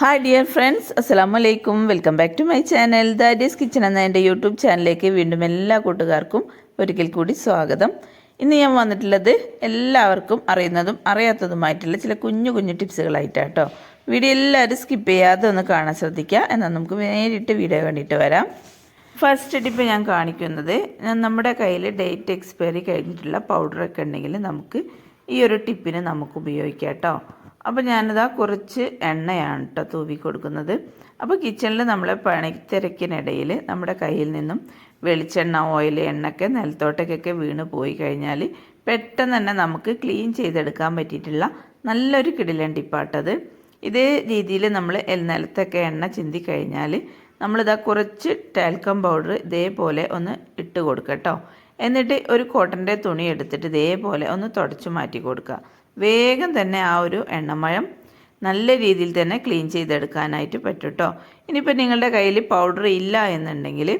Hi dear friends അസ്സാം വലൈക്കും welcome back to my channel daddy's kitchen എന്ന എന്റെ യൂട്യൂബ് ചാനലിലേക്ക് വീണ്ടും എല്ലാ കൂട്ടുകാർക്കും ഒരിക്കൽ കൂടി സ്വാഗതം. ഇന്ന് ഞാൻ വന്നിട്ടുള്ളത് എല്ലാവർക്കും അറിയുന്നതും അറിയാത്തതുമായിട്ടുള്ള ചില കുഞ്ഞു കുഞ്ഞു ടിപ്സുകളായിട്ടാട്ടോ. വീഡിയോ എല്ലാവരും സ്കിപ്പ് ചെയ്യാതെ ഒന്ന് കാണാൻ ശ്രദ്ധിക്കുക. എന്നാൽ നമുക്ക് നേരിട്ട് വീഡിയോ കണ്ടിട്ട് വരാം. ഫസ്റ്റ് ടിപ്പ് ഞാൻ കാണിക്കുന്നത് നമ്മുടെ കയ്യിൽ ഡേറ്റ് എക്സ്പയറി കഴിഞ്ഞിട്ടുള്ള പൗഡറൊക്കെ ഉണ്ടെങ്കിൽ നമുക്ക് ഈ ഒരു ടിപ്പിന് നമുക്ക് ഉപയോഗിക്കാം കേട്ടോ. അപ്പോൾ ഞാനിതാ കുറച്ച് എണ്ണയാണ് കേട്ടോ തൂവി കൊടുക്കുന്നത്. അപ്പോൾ കിച്ചണിൽ നമ്മളെ പണിത്തിരക്കിനിടയിൽ നമ്മുടെ കയ്യിൽ നിന്നും വെളിച്ചെണ്ണ ഓയിൽ എണ്ണയൊക്കെ നിലത്തോട്ടേക്കൊക്കെ വീണ് പോയി കഴിഞ്ഞാൽ പെട്ടെന്ന് തന്നെ നമുക്ക് ക്ലീൻ ചെയ്തെടുക്കാൻ പറ്റിയിട്ടുള്ള നല്ലൊരു കിടിലൻ ടിപ്പാട്ടത്. ഇതേ രീതിയിൽ നമ്മൾ നിലത്തൊക്കെ എണ്ണ ചിന്തി കഴിഞ്ഞാൽ നമ്മളിതാ കുറച്ച് ടാൽക്കം പൗഡർ ഇതേപോലെ ഒന്ന് ഇട്ട് കൊടുക്കുക കേട്ടോ എന്നിട്ട് ഒരു കോട്ടന്റെ തുണി എടുത്തിട്ട് ഇതേപോലെ ഒന്ന് തുടച്ച് മാറ്റി കൊടുക്കുക വേഗം തന്നെ ആ ഒരു എണ്ണമയം നല്ല രീതിയിൽ തന്നെ ക്ലീൻ ചെയ്തെടുക്കാനായിട്ട് പറ്റും കേട്ടോ ഇനിയിപ്പോൾ നിങ്ങളുടെ കയ്യിൽ പൗഡർ ഇല്ല എന്നുണ്ടെങ്കിൽ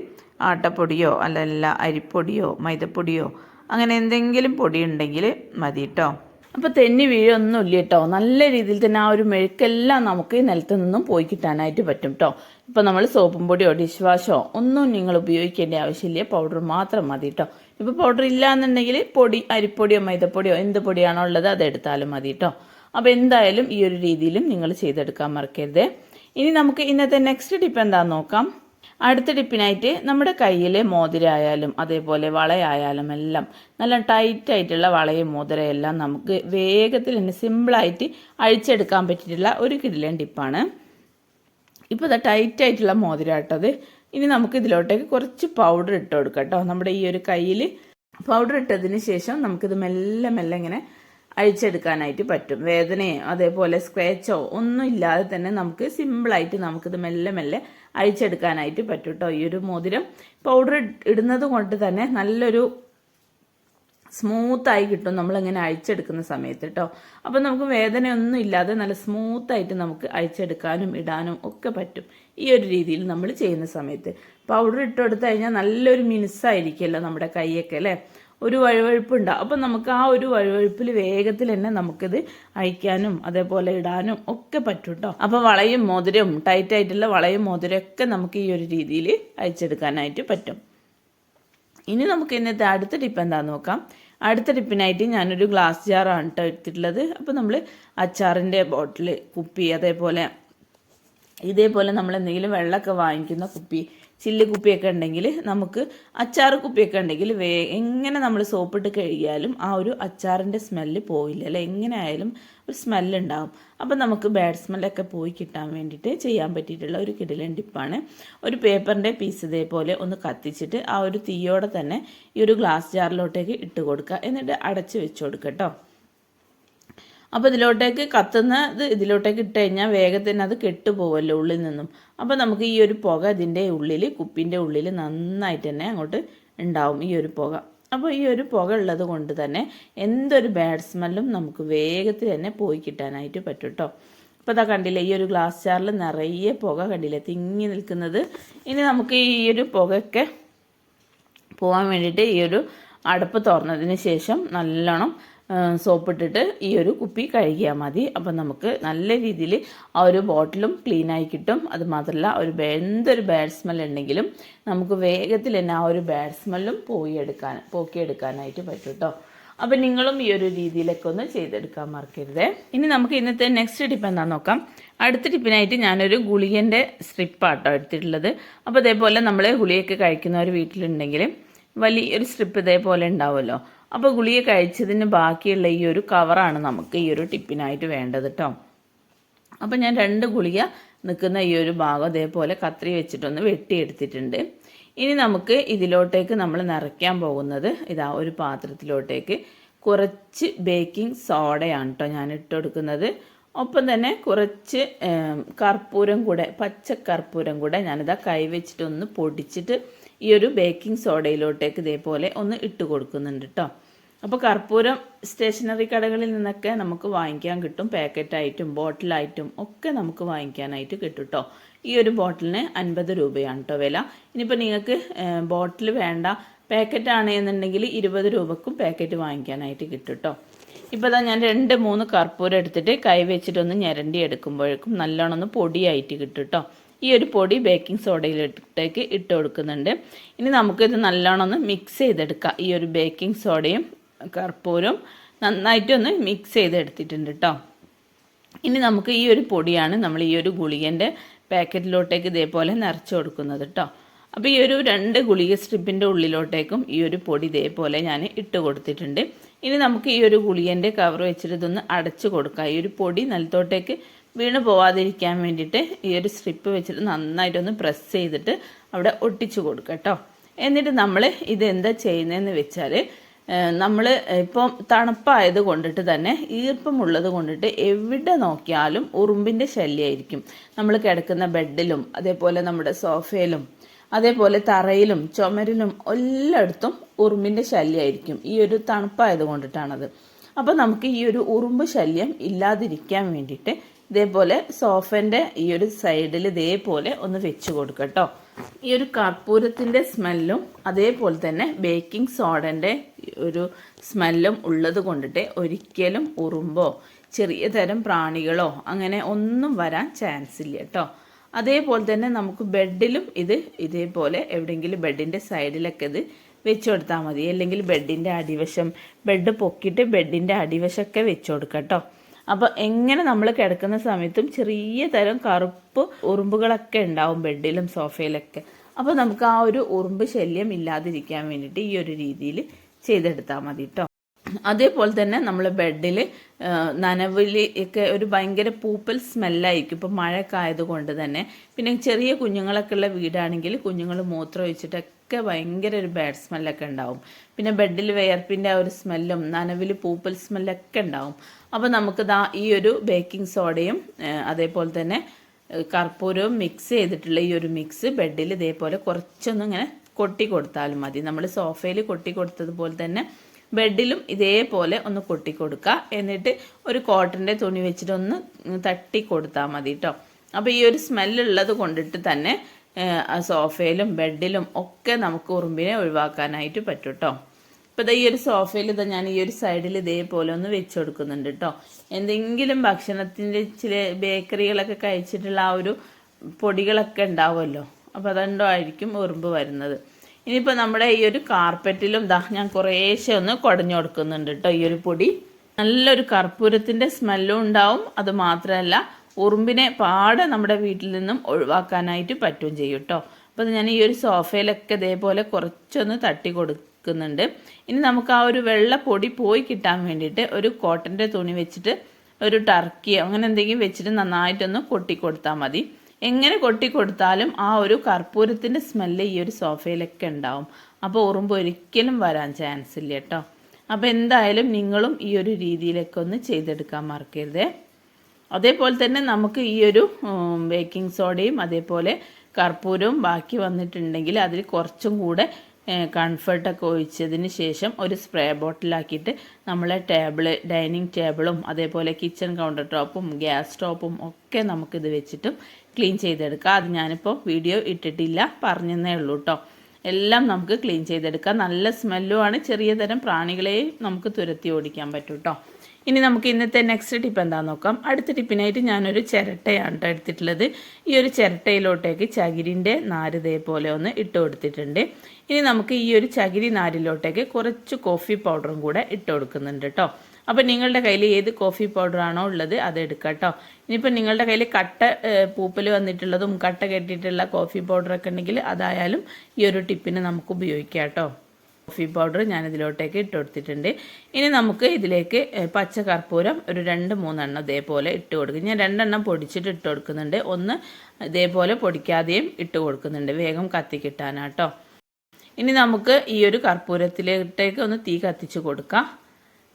ആട്ടപ്പൊടിയോ അല്ലല്ല അരിപ്പൊടിയോ മൈദപ്പൊടിയോ അങ്ങനെ എന്തെങ്കിലും പൊടി ഉണ്ടെങ്കിൽ മതി കേട്ടോ അപ്പോൾ തെന്നി വീഴൊന്നുമില്ല കേട്ടോ നല്ല രീതിയിൽ തന്നെ ആ ഒരു മെഴുക്കെല്ലാം നമുക്ക് നിലത്ത് നിന്നും പോയി കിട്ടാനായിട്ട് പറ്റും കേട്ടോ ഇപ്പോൾ നമ്മൾ സോപ്പും പൊടിയോ ഡിഷ് വാഷോ ഒന്നും നിങ്ങൾ ഉപയോഗിക്കേണ്ട ആവശ്യമില്ല. പൗഡർ മാത്രം മതി കേട്ടോ ഇപ്പോൾ പൗഡർ ഇല്ല എന്നുണ്ടെങ്കിൽ പൊടി അരിപ്പൊടിയോ മൈദപ്പൊടിയോ എന്ത് പൊടിയാണോ ഉള്ളത് അതെടുത്താലും മതി കേട്ടോ അപ്പോൾ എന്തായാലും ഈ ഒരു രീതിയിലും നിങ്ങൾ ചെയ്തെടുക്കാൻ മറക്കരുത്. ഇനി നമുക്ക് ഇന്നത്തെ നെക്സ്റ്റ് ടിപ്പ് എന്താണെന്ന് നോക്കാം. അടുത്ത ടിപ്പിനായിട്ട് നമ്മുടെ കയ്യിലെ മോതിരായാലും അതേപോലെ വളയായാലും എല്ലാം നല്ല ടൈറ്റ് ആയിട്ടുള്ള വളയും എല്ലാം നമുക്ക് വേഗത്തിൽ തന്നെ സിമ്പിളായിട്ട് അഴിച്ചെടുക്കാൻ പറ്റിയിട്ടുള്ള ഒരു കിടിലൻ ടിപ്പാണ് ഇപ്പോൾ ഇതാ ടൈറ്റ് ആയിട്ടുള്ള മോതിരാട്ടത് ഇനി നമുക്ക് ഇതിലോട്ടേക്ക് കുറച്ച് പൗഡർ ഇട്ട് കൊടുക്കാം കേട്ടോ നമ്മുടെ ഈ ഒരു കയ്യിൽ പൗഡർ ഇട്ടതിന് ശേഷം നമുക്കിത് മെല്ലെ മെല്ലെ ഇങ്ങനെ അഴിച്ചെടുക്കാനായിട്ട് പറ്റും. വേദനയോ അതേപോലെ സ്ക്രാച്ചോ ഒന്നും ഇല്ലാതെ തന്നെ നമുക്ക് സിമ്പിളായിട്ട് നമുക്കിത് മെല്ലെ മെല്ലെ അഴിച്ചെടുക്കാനായിട്ട് പറ്റും കേട്ടോ ഈ ഒരു മോതിരം. പൗഡർ ഇടുന്നത് കൊണ്ട് തന്നെ നല്ലൊരു സ്മൂത്തായി കിട്ടും. നമ്മളിങ്ങനെ അഴിച്ചെടുക്കുന്ന സമയത്ത് കേട്ടോ അപ്പം നമുക്ക് വേദനയൊന്നും ഇല്ലാതെ നല്ല സ്മൂത്തായിട്ട് നമുക്ക് അഴിച്ചെടുക്കാനും ഇടാനും ഒക്കെ പറ്റും. ഈ ഒരു രീതിയിൽ നമ്മൾ ചെയ്യുന്ന സമയത്ത്. പൗഡർ ഇട്ട് കൊടുത്തു കഴിഞ്ഞാൽ നല്ലൊരു മിനുസായിരിക്കുമല്ലോ നമ്മുടെ കൈയൊക്കെ അല്ലേ? ഒരു വഴുവഴുപ്പ് ഉണ്ട് അപ്പം നമുക്ക് ആ ഒരു വഴുവഴുപ്പിൽ വേഗത്തിൽ തന്നെ നമുക്കിത് അഴിക്കാനും അതേപോലെ ഇടാനും ഒക്കെ പറ്റും കേട്ടോ അപ്പോൾ വളയും മോതിരവും ടൈറ്റ് ആയിട്ടുള്ള വളയും മോതിരവും ഒക്കെ നമുക്ക് ഈ ഒരു രീതിയിൽ അഴിച്ചെടുക്കാനായിട്ട് പറ്റും. ഇനി നമുക്ക് ഇന്നത്തെ അടുത്ത ടിപ്പ് എന്താണെന്ന് നോക്കാം. അടുത്ത ടിപ്പിനായിട്ട് ഞാനൊരു ഗ്ലാസ് ജാറാണ് കേട്ടോ എടുത്തിട്ടുള്ളത്. അപ്പോൾ നമ്മൾ അച്ചാറിന്റെ ബോട്ടിൽ കുപ്പി അതേപോലെ ഇതേപോലെ നമ്മൾ എന്തെങ്കിലും വെള്ളമൊക്കെ വാങ്ങിക്കുന്ന കുപ്പി ചില്ലി കുപ്പിയൊക്കെ ഉണ്ടെങ്കിൽ നമുക്ക് അച്ചാർ കുപ്പിയൊക്കെ ഉണ്ടെങ്കിൽ വേ എങ്ങനെ നമ്മൾ സോപ്പിട്ട് കഴുകിയാലും ആ ഒരു അച്ചാറിന്റെ സ്മെല്ല് പോയില്ല അല്ലെ? എങ്ങനെ ആയാലും ഒരു സ്മെല്ല് ഉണ്ടാകും അപ്പം നമുക്ക് ബാഡ് സ്മെല്ലൊക്കെ പോയി കിട്ടാൻ വേണ്ടിയിട്ട് ചെയ്യാൻ പറ്റിയിട്ടുള്ള ഒരു കിടിലൻ ടിപ്പാണ് ഒരു പേപ്പറിന്റെ പീസ് ഇതേപോലെ ഒന്ന് കത്തിച്ചിട്ട് ആ ഒരു തീയോടെ തന്നെ ഈ ഒരു ഗ്ലാസ് ജാറിലോട്ടേക്ക് ഇട്ട് കൊടുക്കുക. എന്നിട്ട് അടച്ച് വെച്ച് കൊടുക്കുക കേട്ടോ അപ്പോൾ ഇതിലോട്ടേക്ക് കത്തുന്നത് ഇതിലോട്ടേക്ക് ഇട്ട് കഴിഞ്ഞാൽ വേഗത്തിന് അത് കെട്ടുപോകുമല്ലോ ഉള്ളിൽ നിന്നും. അപ്പോൾ നമുക്ക് ഈ ഒരു പുക ഇതിന്റെ ഉള്ളിൽ കുപ്പിന്റെ ഉള്ളിൽ നന്നായിട്ട് തന്നെ അങ്ങോട്ട് ഉണ്ടാവും ഈ ഒരു പുക. അപ്പോൾ ഈ ഒരു പുക ഉള്ളത് കൊണ്ട് തന്നെ എന്തൊരു ബാഡ് സ്മെല്ലും നമുക്ക് വേഗത്തിൽ തന്നെ പോയി കിട്ടാനായിട്ട് പറ്റും കേട്ടോ അപ്പോൾ അതാ കണ്ടില്ലേ ഈ ഒരു ഗ്ലാസ് ജാറിൽ നിറയെ പുക കണ്ടില്ലേ തിങ്ങി നിൽക്കുന്നത്. ഇനി നമുക്ക് ഈ ഒരു പുകയൊക്കെ പോകാൻ വേണ്ടിയിട്ട് ഈ ഒരു അടുപ്പ് തുറന്നതിന് ശേഷം നല്ലോണം സോപ്പിട്ടിട്ട് ഈ ഒരു കുപ്പി കഴുകിയാൽ മതി. അപ്പം നമുക്ക് നല്ല രീതിയിൽ ആ ഒരു ബോട്ടിലും ക്ലീനായി കിട്ടും. അത് മാത്രമല്ല ഒരു എന്തൊരു ബാഡ് സ്മെൽ ഉണ്ടെങ്കിലും നമുക്ക് വേഗത്തിൽ തന്നെ ആ ഒരു ബാഡ് സ്മെല്ലും പോയി എടുക്കാൻ പോക്കി എടുക്കാനായിട്ട് പറ്റും കേട്ടോ അപ്പം നിങ്ങളും ഈ ഒരു രീതിയിലൊക്കെ ഒന്ന് ചെയ്തെടുക്കാൻ മറക്കരുത്. ഇനി നമുക്ക് ഇന്നത്തെ നെക്സ്റ്റ് ടിപ്പ് എന്താണെന്ന് നോക്കാം. അടുത്ത ടിപ്പിനായിട്ട് ഞാനൊരു ഗുളികന്റെ സ്ട്രിപ്പാട്ടോ എടുത്തിട്ടുള്ളത്. അപ്പോൾ ഇതേപോലെ നമ്മൾ ഗുളിയൊക്കെ ഒരു വീട്ടിലുണ്ടെങ്കിൽ വലിയൊരു സ്ട്രിപ്പ് ഇതേപോലെ ഉണ്ടാവുമല്ലോ. അപ്പോൾ ഗുളിക കഴിച്ചതിന് ബാക്കിയുള്ള ഈ ഒരു കവറാണ് നമുക്ക് ഈ ഒരു ടിപ്പിനായിട്ട് വേണ്ടത് കേട്ടോ അപ്പോൾ ഞാൻ രണ്ട് ഗുളിക നിൽക്കുന്ന ഈ ഒരു ഭാഗം അതേപോലെ കത്രി വെച്ചിട്ടൊന്ന് വെട്ടിയെടുത്തിട്ടുണ്ട്. ഇനി നമുക്ക് ഇതിലോട്ടേക്ക് നമ്മൾ നിറയ്ക്കാൻ പോകുന്നത് ഇതാ ഒരു പാത്രത്തിലോട്ടേക്ക് കുറച്ച് ബേക്കിംഗ് സോഡയാണ് കേട്ടോ ഞാൻ ഇട്ട് കൊടുക്കുന്നത്. ഒപ്പം തന്നെ കുറച്ച് കർപ്പൂരം കൂടെ പച്ചക്കർപ്പൂരം കൂടെ ഞാനിതാ കൈ വെച്ചിട്ടൊന്ന് പൊടിച്ചിട്ട് ഈ ഒരു ബേക്കിംഗ് സോഡയിലോട്ടേക്ക് ഇതേപോലെ ഒന്ന് ഇട്ട് കൊടുക്കുന്നുണ്ട് കേട്ടോ അപ്പോൾ കർപ്പൂരം സ്റ്റേഷനറി കടകളിൽ നിന്നൊക്കെ നമുക്ക് വാങ്ങിക്കാൻ കിട്ടും. പാക്കറ്റായിട്ടും ബോട്ടിലായിട്ടും ഒക്കെ നമുക്ക് വാങ്ങിക്കാനായിട്ട് കിട്ടും കേട്ടോ ഈ ഒരു ബോട്ടിലിന് അൻപത് രൂപയാണ് കേട്ടോ വില. ഇനിയിപ്പോൾ നിങ്ങൾക്ക് ബോട്ടിൽ വേണ്ട പാക്കറ്റ് ആണ് എന്നുണ്ടെങ്കിൽ ഇരുപത് രൂപക്കും പാക്കറ്റ് വാങ്ങിക്കാനായിട്ട് കിട്ടും കേട്ടോ ഇപ്പോൾ ഇതാ ഞാൻ രണ്ട് മൂന്ന് കർപ്പൂരം എടുത്തിട്ട് കൈ വെച്ചിട്ടൊന്ന് ഞരണ്ടി എടുക്കുമ്പോഴേക്കും നല്ലോണം ഒന്ന് പൊടിയായിട്ട് കിട്ടും കേട്ടോ ഈ ഒരു പൊടി ബേക്കിംഗ് സോഡയിലിട്ടേക്ക് ഇട്ട് കൊടുക്കുന്നുണ്ട്. ഇനി നമുക്കിത് നല്ലോണം ഒന്ന് മിക്സ് ചെയ്തെടുക്കാം. ഈ ഒരു ബേക്കിംഗ് സോഡയും കർപ്പൂരും നന്നായിട്ടൊന്ന് മിക്സ് ചെയ്തെടുത്തിട്ടുണ്ട് കേട്ടോ ഇനി നമുക്ക് ഈ ഒരു പൊടിയാണ് നമ്മൾ ഈ ഒരു ഗുളികന്റെ പാക്കറ്റിലോട്ടേക്ക് ഇതേപോലെ നിറച്ച് കൊടുക്കുന്നത് കേട്ടോ അപ്പോൾ ഈ ഒരു രണ്ട് ഗുളിക സ്ട്രിപ്പിന്റെ ഉള്ളിലോട്ടേക്കും ഈ ഒരു പൊടി ഇതേപോലെ ഞാൻ ഇട്ട് കൊടുത്തിട്ടുണ്ട്. ഇനി നമുക്ക് ഈ ഒരു ഗുളികന്റെ കവർ വെച്ചിട്ട് ഇതൊന്ന് അടച്ചു കൊടുക്കാം. ഈ ഒരു പൊടി നിലത്തോട്ടേക്ക് വീണ് പോവാതിരിക്കാൻ വേണ്ടിയിട്ട് ഈ ഒരു സ്ട്രിപ്പ് വെച്ചിട്ട് നന്നായിട്ടൊന്ന് പ്രസ് ചെയ്തിട്ട് അവിടെ ഒട്ടിച്ചു കൊടുക്കുക കേട്ടോ എന്നിട്ട് നമ്മൾ ഇത് എന്താ ചെയ്യുന്നതെന്ന് വെച്ചാൽ നമ്മൾ ഇപ്പം തണുപ്പായത് കൊണ്ടിട്ട് തന്നെ ഈർപ്പമുള്ളത് കൊണ്ടിട്ട് എവിടെ നോക്കിയാലും ഉറുമ്പിന്റെ ശല്യമായിരിക്കും നമ്മൾ കിടക്കുന്ന ബെഡിലും അതേപോലെ നമ്മുടെ സോഫയിലും അതേപോലെ തറയിലും ചുമരിലും എല്ലായിടത്തും ഉറുമ്പിന്റെ ശല്യമായിരിക്കും ഈ ഒരു തണുപ്പായത് കൊണ്ടിട്ടാണത്. അപ്പോൾ നമുക്ക് ഈ ഒരു ഉറുമ്പ് ശല്യം ഇല്ലാതിരിക്കാൻ വേണ്ടിയിട്ട് ഇതേപോലെ സോഫന്റെ ഈ ഒരു സൈഡിൽ ഇതേപോലെ ഒന്ന് വെച്ച് കൊടുക്കട്ടോ ഈ ഒരു കർപ്പൂരത്തിന്റെ സ്മെല്ലും അതേപോലെ തന്നെ ബേക്കിംഗ് സോഡന്റെ ഒരു സ്മെല്ലും ഉള്ളത് കൊണ്ടിട്ട് ഒരിക്കലും ഉറുമ്പോ ചെറിയ തരം പ്രാണികളോ അങ്ങനെ ഒന്നും വരാൻ ചാൻസ് ഇല്ല കേട്ടോ അതേപോലെ തന്നെ നമുക്ക് ബെഡിലും ഇത് ഇതേപോലെ എവിടെയെങ്കിലും ബെഡിന്റെ സൈഡിലൊക്കെ ഇത് വെച്ച് കൊടുത്താൽ മതി. അല്ലെങ്കിൽ ബെഡിന്റെ അടിവശം ബെഡ് പൊക്കിയിട്ട് ബെഡിന്റെ അടിവശമൊക്കെ വെച്ച് കൊടുക്കാം കേട്ടോ അപ്പോൾ എങ്ങനെ നമ്മൾ കിടക്കുന്ന സമയത്തും ചെറിയ തരം കറുപ്പ് ഉറുമ്പുകളൊക്കെ ഉണ്ടാവും ബെഡിലും സോഫയിലൊക്കെ. അപ്പോൾ നമുക്ക് ആ ഒരു ഉറുമ്പ് ശല്യം ഇല്ലാതിരിക്കാൻ വേണ്ടിയിട്ട് ഈ ഒരു രീതിയിൽ ചെയ്തെടുത്താൽ മതി കേട്ടോ അതേപോലെ തന്നെ നമ്മൾ ബെഡിൽ നനവിൽ ഒക്കെ ഒരു ഭയങ്കര പൂപ്പൽ സ്മെല്ലായിരിക്കും. ഇപ്പോൾ മഴയൊക്കെ ആയതുകൊണ്ട് തന്നെ. പിന്നെ ചെറിയ കുഞ്ഞുങ്ങളൊക്കെ ഉള്ള വീടാണെങ്കിൽ കുഞ്ഞുങ്ങൾ മൂത്രം ഒഴിച്ചിട്ടൊക്കെ ഭയങ്കര ഒരു ബാഡ് സ്മെല്ലൊക്കെ ഉണ്ടാവും. പിന്നെ ബെഡിൽ വിയർപ്പിന്റെ ആ ഒരു സ്മെല്ലും നനവിൽ പൂപ്പൽ സ്മെല്ലൊക്കെ ഉണ്ടാവും. അപ്പോൾ നമുക്ക് ദാ ഈ ഒരു ബേക്കിംഗ് സോഡയും അതേപോലെ തന്നെ കർപ്പൂരവും മിക്സ് ചെയ്തിട്ടുള്ള ഈ ഒരു മിക്സ് ബെഡിൽ ഇതേപോലെ കുറച്ചൊന്നും ഇങ്ങനെ കൊട്ടി കൊടുത്താലും മതി. നമ്മൾ സോഫയിൽ കൊട്ടി കൊടുത്തതുപോലെ തന്നെ ബെഡിലും ഇതേപോലെ ഒന്ന് കൊട്ടി കൊടുക്കുക. എന്നിട്ട് ഒരു കോട്ടന്റെ തുണി വെച്ചിട്ട് ഒന്ന് തട്ടി കൊടുത്താൽ മതി കേട്ടോ അപ്പോൾ ഈ ഒരു സ്മെല്ലുള്ളത് കൊണ്ടിട്ട് തന്നെ സോഫയിലും ബെഡിലും ഒക്കെ നമുക്ക് ഉറുമ്പിനെ ഒഴിവാക്കാനായിട്ട് പറ്റും കേട്ടോ ഇപ്പോൾ ഇതാ ഈ ഒരു സോഫയിൽ ഇതാ ഞാൻ ഈ ഒരു സൈഡിൽ ഇതേപോലെ ഒന്ന് വെച്ച് കൊടുക്കുന്നുണ്ട് കേട്ടോ എന്തെങ്കിലും ഭക്ഷണത്തിന്റെ ചില ബേക്കറികളൊക്കെ കഴിച്ചിട്ടുള്ള ആ ഒരു പൊടികളൊക്കെ ഉണ്ടാവുമല്ലോ. അപ്പോൾ അതുകൊണ്ടോ ആയിരിക്കും ഉറുമ്പ് വരുന്നത്. ഇനിയിപ്പോൾ നമ്മുടെ ഈ ഒരു കാർപ്പറ്റിലും ദാ ഞാൻ കുറേശ്ശെ ഒന്ന് കുടഞ്ഞു കൊടുക്കുന്നുണ്ട് കേട്ടോ ഈ ഒരു പൊടി. നല്ലൊരു കർപ്പൂരത്തിന്റെ സ്മെല്ലും ഉണ്ടാവും. അത് മാത്രമല്ല ഉറുമ്പിനെ പാടെ നമ്മുടെ വീട്ടിൽ നിന്നും ഒഴിവാക്കാനായിട്ട് പറ്റും ചെയ്യും കേട്ടോ അപ്പോൾ ഞാൻ ഈ ഒരു സോഫയിലൊക്കെ ഇതേപോലെ കുറച്ചൊന്ന് തട്ടി കൊടുക്കുന്നുണ്ട് ഇനി നമുക്ക് ആ ഒരു വെള്ള പൊടി പോയി കിട്ടാൻ വേണ്ടിയിട്ട് ഒരു കോട്ടന്റെ തുണി വെച്ചിട്ട് ഒരു ടർക്കി അങ്ങനെ എന്തെങ്കിലും വെച്ചിട്ട് നന്നായിട്ടൊന്ന് കൊട്ടി കൊടുത്താൽ മതി. എങ്ങനെ കൊട്ടി കൊടുത്താലും ആ ഒരു കർപ്പൂരത്തിന്റെ സ്മെല്ല് ഈ ഒരു സോഫയിലൊക്കെ ഉണ്ടാവും. അപ്പോൾ ഉറുമ്പ് ഒരിക്കലും വരാൻ ചാൻസ് ഇല്ല കേട്ടോ. അപ്പോൾ എന്തായാലും നിങ്ങളും ഈ ഒരു രീതിയിലൊക്കെ ഒന്ന് ചെയ്തെടുക്കാൻ മറക്കരുതേ. അതേപോലെ തന്നെ നമുക്ക് ഈ ഒരു ബേക്കിംഗ് സോഡയും അതേപോലെ കർപ്പൂരവും ബാക്കി വന്നിട്ടുണ്ടെങ്കിൽ അതിൽ കുറച്ചും കൂടെ കംഫർട്ടൊക്കെ ഒഴിച്ചതിന് ശേഷം ഒരു സ്പ്രേ ബോട്ടിലാക്കിയിട്ട് നമ്മളെ ടേബിൾ ഡൈനിങ് ടേബിളും അതേപോലെ കിച്ചൺ കൗണ്ടർ ടോപ്പും ഗ്യാസ് ടോപ്പും ഒക്കെ നമുക്കിത് വെച്ചിട്ടും ക്ലീൻ ചെയ്തെടുക്കാം. അത് ഞാനിപ്പോൾ വീഡിയോ ഇട്ടിട്ടില്ല പറഞ്ഞതേ ഉള്ളൂ കേട്ടോ എല്ലാം നമുക്ക് ക്ലീൻ ചെയ്തെടുക്കാം. നല്ല സ്മെല്ലുമാണ്. ചെറിയ തരം പ്രാണികളെയും നമുക്ക് തുരത്തി ഓടിക്കാൻ പറ്റും കേട്ടോ ഇനി നമുക്ക് ഇന്നത്തെ നെക്സ്റ്റ് ടിപ്പ് എന്താണെന്ന് നോക്കാം. അടുത്ത ടിപ്പിനായിട്ട് ഞാനൊരു ചിരട്ടയാണ് കേട്ടോ എടുത്തിട്ടുള്ളത്. ഈ ഒരു ചിരട്ടയിലോട്ടേക്ക് ചകിരിന്റെ നാര് ഇതേപോലെ ഒന്ന് ഇട്ട് കൊടുത്തിട്ടുണ്ട്. ഇനി നമുക്ക് ഈ ഒരു ചകിരി നാരിലോട്ടേക്ക് കുറച്ച് കോഫി പൗഡറും കൂടെ ഇട്ട് കൊടുക്കുന്നുണ്ട് കേട്ടോ അപ്പോൾ നിങ്ങളുടെ കയ്യിൽ ഏത് കോഫി പൗഡറാണോ ഉള്ളത് അത് എടുക്കുക കേട്ടോ ഇനിയിപ്പോൾ നിങ്ങളുടെ കയ്യിൽ കട്ട പൂപ്പൽ വന്നിട്ടുള്ളതും കട്ട കെട്ടിയിട്ടുള്ള കോഫി പൗഡറൊക്കെ ഉണ്ടെങ്കിൽ അതായാലും ഈ ഒരു ടിപ്പിന് നമുക്ക് ഉപയോഗിക്കാം കേട്ടോ കോഫി പൗഡർ ഞാൻ ഇതിലോട്ടേക്ക് ഇട്ട് കൊടുത്തിട്ടുണ്ട് ഇനി നമുക്ക് ഇതിലേക്ക് പച്ച കർപ്പൂരം ഒരു രണ്ട് മൂന്നെണ്ണം ഇതേപോലെ ഇട്ട് കൊടുക്കും. ഞാൻ രണ്ടെണ്ണം പൊടിച്ചിട്ട് ഇട്ട് കൊടുക്കുന്നുണ്ട്. ഒന്ന് ഇതേപോലെ പൊടിക്കാതെയും ഇട്ട് കൊടുക്കുന്നുണ്ട്. വേഗം കത്തി കിട്ടാനാട്ടോ. ഇനി നമുക്ക് ഈ ഒരു കർപ്പൂരത്തിലേക്ക് ഒന്ന് തീ കത്തിച്ച് കൊടുക്കാം.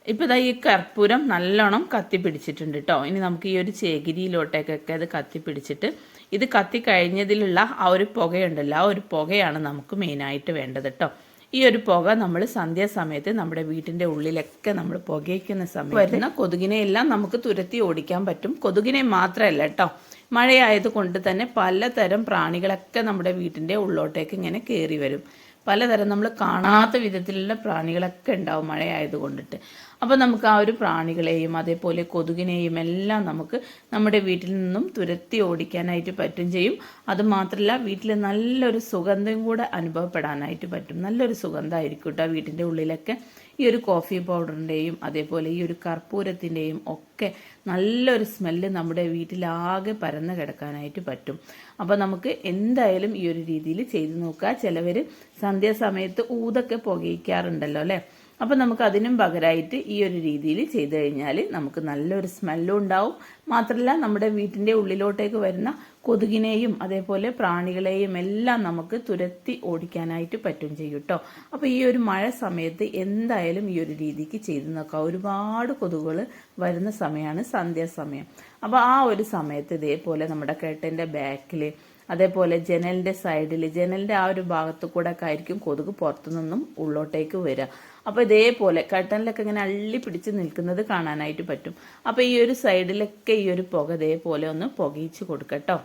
ഇപ്പോൾ ഇതാ ഈ കർപ്പൂരം നല്ലോണം കത്തി പിടിച്ചിട്ടുണ്ട് കേട്ടോ ഇനി നമുക്ക് ഈ ഒരു ചേകിരിയിലോട്ടേക്കൊക്കെ അത് കത്തി പിടിച്ചിട്ട് ഇത് കത്തി കഴിഞ്ഞതിലുള്ള ആ ഒരു പുകയുണ്ടല്ലോ ആ ഒരു പുകയാണ് നമുക്ക് മെയിനായിട്ട് വേണ്ടത് കേട്ടോ ഈ ഒരു പുക നമ്മൾ സന്ധ്യാസമയത്ത് നമ്മുടെ വീട്ടിന്റെ ഉള്ളിലൊക്കെ നമ്മൾ പുകയ്ക്കുന്ന സമയത്ത് വരുന്ന കൊതുകിനെ എല്ലാം നമുക്ക് തുരത്തി ഓടിക്കാൻ പറ്റും. കൊതുകിനെ മാത്രമല്ല കേട്ടോ. മഴയായത് കൊണ്ട് തന്നെ പലതരം പ്രാണികളൊക്കെ നമ്മുടെ വീട്ടിന്റെ ഉള്ളോട്ടേക്ക് ഇങ്ങനെ കയറി വരും. പലതരം നമ്മൾ കാണാത്ത വിധത്തിലുള്ള പ്രാണികളൊക്കെ ഉണ്ടാവും മഴയായത് കൊണ്ടിട്ട്. അപ്പോൾ നമുക്ക് ആ ഒരു പ്രാണികളെയും അതേപോലെ കൊതുകിനെയും എല്ലാം നമുക്ക് നമ്മുടെ വീട്ടിൽ നിന്നും തുരത്തി ഓടിക്കാനായിട്ട് പറ്റും ചെയ്യും. അതുമാത്രമല്ല വീട്ടിൽ നല്ലൊരു സുഗന്ധം കൂടെ അനുഭവപ്പെടാനായിട്ട് പറ്റും. നല്ലൊരു സുഗന്ധമായിരിക്കും കേട്ടോ വീട്ടിന്റെ ഉള്ളിലൊക്കെ. ഈ ഒരു കോഫി പൗഡറിന്റെയും അതേപോലെ ഈ ഒരു കർപ്പൂരത്തിന്റെയും ഒക്കെ നല്ലൊരു സ്മെല്ല് നമ്മുടെ വീട്ടിലാകെ പരന്ന് കിടക്കാനായിട്ട് പറ്റും. അപ്പോൾ നമുക്ക് എന്തായാലും ഈ ഒരു രീതിയിൽ ചെയ്ത് നോക്കുക. ചിലവർ സന്ധ്യാസമയത്ത് ഊതൊക്കെ പുകയിക്കാറുണ്ടല്ലോ അല്ലേ? അപ്പോൾ നമുക്ക് അതിനും പകരമായിട്ട് ഈ ഒരു രീതിയിൽ ചെയ്തു കഴിഞ്ഞാൽ നമുക്ക് നല്ലൊരു സ്മെല്ലും ഉണ്ടാവും. മാത്രമല്ല നമ്മുടെ വീട്ടിന്റെ ഉള്ളിലോട്ടേക്ക് വരുന്ന കൊതുകിനെയും അതേപോലെ പ്രാണികളെയും എല്ലാം നമുക്ക് തുരത്തി ഓടിക്കാനായിട്ട് പറ്റും ചെയ്യും കേട്ടോ. അപ്പോൾ ഈ ഒരു മഴ സമയത്ത് എന്തായാലും ഈ ഒരു രീതിക്ക് ചെയ്തു നോക്കാം. ഒരുപാട് കൊതുകുകൾ വരുന്ന സമയമാണ് സന്ധ്യാസമയം. അപ്പോൾ ആ ഒരു സമയത്ത് ഇതേപോലെ നമ്മുടെ കേട്ടന്റെ ബാക്കിൽ അതേപോലെ ജനലിന്റെ സൈഡിൽ ജനലിന്റെ ആ ഒരു ഭാഗത്ത് കൂടെ ഒക്കെ ആയിരിക്കും കൊതുക് പുറത്തു നിന്നും ഉള്ളോട്ടേക്ക് വരിക. അപ്പോൾ ഇതേപോലെ കട്ടനിലൊക്കെ ഇങ്ങനെ അള്ളി പിടിച്ച് നിൽക്കുന്നത് കാണാനായിട്ട് പറ്റും. അപ്പോൾ ഈ ഒരു സൈഡിലൊക്കെ ഈ ഒരു പുക ഇതേപോലെ ഒന്ന് പുകയിച്ച് കൊടുക്കട്ടോ.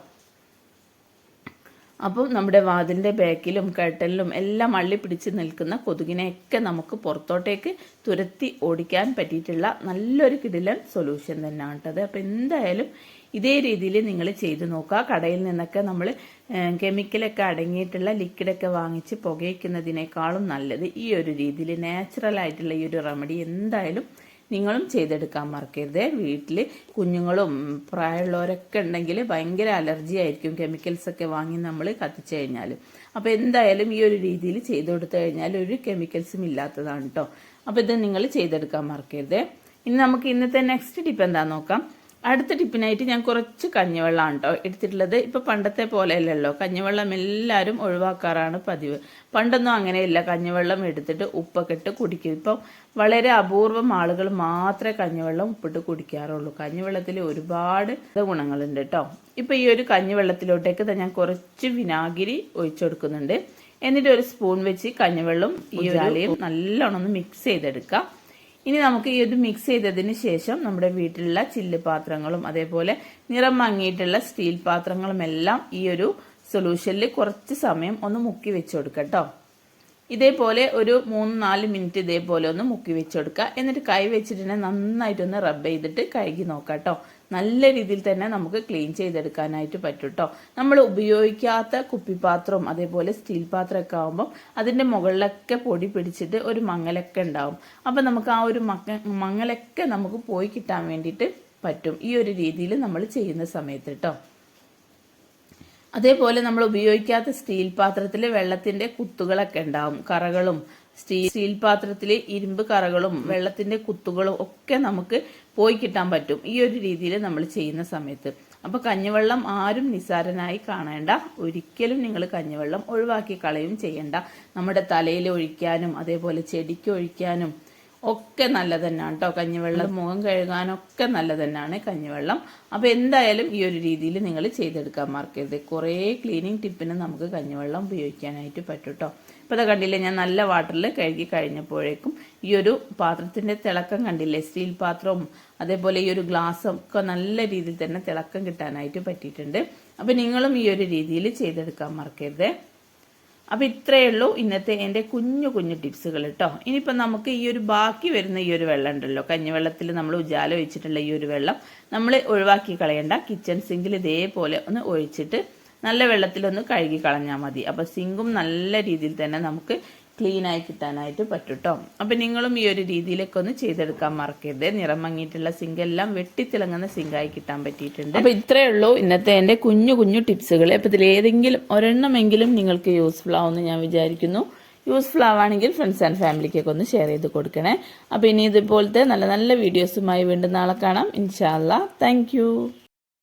അപ്പോൾ നമ്മുടെ വാതിലിന്റെ ബാക്കിലും കട്ടലിലും എല്ലാം അള്ളി പിടിച്ച് നിൽക്കുന്ന കൊതുകിനെയൊക്കെ നമുക്ക് പുറത്തോട്ടേക്ക് തുരത്തി ഓടിക്കാൻ പറ്റിയിട്ടുള്ള നല്ലൊരു കിടിലൻ സൊല്യൂഷൻ തന്നെയാണ് കേട്ടത് അപ്പോൾ എന്തായാലും ഇതേ രീതിയിൽ നിങ്ങൾ ചെയ്തു നോക്കുക. കടയിൽ നിന്നൊക്കെ നമ്മൾ കെമിക്കലൊക്കെ അടങ്ങിയിട്ടുള്ള ലിക്വിഡൊക്കെ വാങ്ങിച്ച് പുകയ്ക്കുന്നതിനേക്കാളും നല്ലത് ഈ ഒരു രീതിയിൽ നാച്ചുറൽ ആയിട്ടുള്ള ഈ ഒരു റെമഡി എന്തായാലും നിങ്ങളും ചെയ്തെടുക്കാൻ മറക്കരുത്. വീട്ടിൽ കുഞ്ഞുങ്ങളും പ്രായമുള്ളവരൊക്കെ ഉണ്ടെങ്കിൽ ഭയങ്കര അലർജി ആയിരിക്കും. കെമിക്കൽസ് ഒക്കെ വാങ്ങി നമ്മൾ കത്തിച്ചു കഴിഞ്ഞാൽ അപ്പോൾ എന്തായാലും ഈ ഒരു രീതിയിൽ ചെയ്തു കൊടുത്തു കഴിഞ്ഞാൽ ഒരു കെമിക്കൽസും ഇല്ലാത്തതാണ് കേട്ടോ അപ്പോൾ ഇത് നിങ്ങൾ ചെയ്തെടുക്കാൻ മറക്കരുത്. ഇനി നമുക്ക് ഇന്നത്തെ നെക്സ്റ്റ് ടിപ്പ് എന്താ നോക്കാം. അടുത്ത ടിപ്പിനായിട്ട് ഞാൻ കുറച്ച് കഞ്ഞിവെള്ളമാണ് കേട്ടോ എടുത്തിട്ടുള്ളത്. ഇപ്പോൾ പണ്ടത്തെ പോലെയല്ലല്ലോ. കഞ്ഞിവെള്ളം എല്ലാവരും ഒഴിവാക്കാറാണ് പതിവ്. പണ്ടൊന്നും അങ്ങനെയില്ല. കഞ്ഞിവെള്ളം എടുത്തിട്ട് ഉപ്പൊക്കെ ഇട്ട് കുടിക്കും. ഇപ്പം വളരെ അപൂർവം ആളുകൾ മാത്രമേ കഞ്ഞിവെള്ളം ഉപ്പിട്ട് കുടിക്കാറുള്ളൂ. കഞ്ഞിവെള്ളത്തിൽ ഒരുപാട് ഗുണങ്ങളുണ്ട് കേട്ടോ. ഇപ്പം ഈ ഒരു കഞ്ഞിവെള്ളത്തിലോട്ടേക്ക് ഞാൻ കുറച്ച് വിനാഗിരി ഒഴിച്ചു കൊടുക്കുന്നുണ്ട് എന്നിട്ട് ഒരു സ്പൂൺ വെച്ച് കഞ്ഞിവെള്ളം ഈ ഒരാളെയും നല്ലോണം ഒന്ന് മിക്സ് ചെയ്തെടുക്കാം. ഇനി നമുക്ക് ഈ ഇത് മിക്സ് ചെയ്തതിന് ശേഷം നമ്മുടെ വീട്ടിലുള്ള ചില്ല് പാത്രങ്ങളും അതേപോലെ നിറം മങ്ങിയിട്ടുള്ള സ്റ്റീൽ പാത്രങ്ങളും എല്ലാം ഈ ഒരു സൊല്യൂഷനിൽ കുറച്ച് സമയം ഒന്ന് മുക്കി വെച്ച് കൊടുക്കട്ടോ ഇതേപോലെ ഒരു മൂന്ന് നാല് മിനിറ്റ് ഇതേപോലെ ഒന്ന് മുക്കി വെച്ചെടുക്കുക. എന്നിട്ട് കൈ വെച്ചിട്ട് നന്നായിട്ടൊന്ന് റബ്ബ് ചെയ്തിട്ട് കഴുകി നോക്കാം കേട്ടോ നല്ല രീതിയിൽ തന്നെ നമുക്ക് ക്ലീൻ ചെയ്തെടുക്കാനായിട്ട് പറ്റും കേട്ടോ നമ്മൾ ഉപയോഗിക്കാത്ത കുപ്പിപ്പാത്രവും അതേപോലെ സ്റ്റീൽ പാത്രമൊക്കെ ആകുമ്പം അതിന്റെ മുകളിലൊക്കെ പൊടി പിടിച്ചിട്ട് ഒരു മങ്ങലൊക്കെ ഉണ്ടാവും. അപ്പം നമുക്ക് ആ ഒരു മങ്ങലൊക്കെ നമുക്ക് പോയി കിട്ടാൻ വേണ്ടിയിട്ട് പറ്റും. ഈ ഒരു രീതിയിൽ നമ്മൾ ചെയ്യുന്ന സമയത്ത് കേട്ടോ അതേപോലെ നമ്മൾ ഉപയോഗിക്കാത്ത സ്റ്റീൽ പാത്രത്തിൽ വെള്ളത്തിന്റെ കുത്തുകളൊക്കെ ഉണ്ടാവും. കറകളും സ്റ്റീൽ സ്റ്റീൽ പാത്രത്തിൽ ഇരുമ്പ് കറകളും വെള്ളത്തിന്റെ കുത്തുകളും ഒക്കെ നമുക്ക് പോയി കിട്ടാൻ പറ്റും. ഈ ഒരു രീതിയിൽ നമ്മൾ ചെയ്യുന്ന സമയത്ത്. അപ്പോൾ കഞ്ഞിവെള്ളം ആരും നിസാരനായി കാണേണ്ട ഒരിക്കലും നിങ്ങൾ കഞ്ഞിവെള്ളം ഒഴിവാക്കി കളയും ചെയ്യണ്ട. നമ്മുടെ തലയിൽ ഒഴിക്കാനും അതേപോലെ ചെടിക്ക് ഒഴിക്കാനും ഒക്കെ നല്ല തന്നെയാണ് കേട്ടോ കഞ്ഞിവെള്ളം മുഖം കഴുകാനൊക്കെ നല്ല തന്നെയാണ് കഞ്ഞിവെള്ളം. അപ്പോൾ എന്തായാലും ഈ ഒരു രീതിയിൽ നിങ്ങൾ ചെയ്തെടുക്കാൻ മറക്കരുത്. കുറേ ക്ലീനിങ് ടിപ്പിന് നമുക്ക് കഞ്ഞിവെള്ളം ഉപയോഗിക്കാനായിട്ട് പറ്റും കേട്ടോ ഇപ്പോൾ അത് കണ്ടില്ലേ ഞാൻ നല്ല വാട്ടറിൽ കഴുകി കഴിഞ്ഞപ്പോഴേക്കും ഈ ഒരു പാത്രത്തിന്റെ തിളക്കം കണ്ടില്ലേ സ്റ്റീൽ പാത്രവും അതേപോലെ ഈ ഒരു ഗ്ലാസ്സും ഒക്കെ നല്ല രീതിയിൽ തന്നെ തിളക്കം കിട്ടാനായിട്ട് പറ്റിയിട്ടുണ്ട്. അപ്പോൾ നിങ്ങളും ഈ ഒരു രീതിയിൽ ചെയ്തെടുക്കാൻ മറക്കരുത്. അപ്പോൾ ഇത്രയേ ഉള്ളൂ ഇന്നത്തെ എന്റെ കുഞ്ഞു കുഞ്ഞു ടിപ്സുകൾ കേട്ടോ ഇനിയിപ്പോൾ നമുക്ക് ഈ ഒരു ബാക്കി വരുന്ന ഈ ഒരു വെള്ളം ഉണ്ടല്ലോ. കഞ്ഞിവെള്ളത്തിൽ നമ്മൾ ഉജാല ഒഴിച്ചിട്ടുള്ള ഈ ഒരു വെള്ളം നമ്മൾ ഒഴിവാക്കി കളയണ്ട. കിച്ചൺ സിങ്കിൽ ഇതേപോലെ ഒന്ന് ഒഴിച്ചിട്ട് നല്ല വെള്ളത്തിലൊന്ന് കഴുകി കളഞ്ഞാൽ മതി. അപ്പോൾ സിങ്കും നല്ല രീതിയിൽ തന്നെ നമുക്ക് ക്ലീൻ ആയി കിട്ടാനായിട്ട് പറ്റും കേട്ടോ അപ്പം നിങ്ങളും ഈ ഒരു രീതിയിലേക്ക് ഒന്ന് ചെയ്തെടുക്കാൻ മറക്കരുത്. നിറം മങ്ങിയിട്ടുള്ള സിങ്ക് എല്ലാം വെട്ടിത്തിളങ്ങുന്ന സിങ്കായി കിട്ടാൻ പറ്റിയിട്ടുണ്ട്. അപ്പോൾ ഇത്രയേ ഉള്ളൂ ഇന്നത്തെ എന്റെ കുഞ്ഞു കുഞ്ഞു ടിപ്സുകൾ അപ്പോൾ ഇതിലേതെങ്കിലും ഒരെണ്ണമെങ്കിലും നിങ്ങൾക്ക് യൂസ്ഫുൾ ആവുമെന്ന് ഞാൻ വിചാരിക്കുന്നു. യൂസ്ഫുൾ ആവുകയാണെങ്കിൽ ഫ്രണ്ട്സ് ആൻഡ് ഫാമിലിക്കൊക്കെ ഒന്ന് ഷെയർ ചെയ്ത് കൊടുക്കണേ. അപ്പോൾ ഇനി ഇതുപോലത്തെ നല്ല നല്ല വീഡിയോസുമായി വീണ്ടും നാളെ കാണാം. ഇൻഷാല്ല താങ്ക്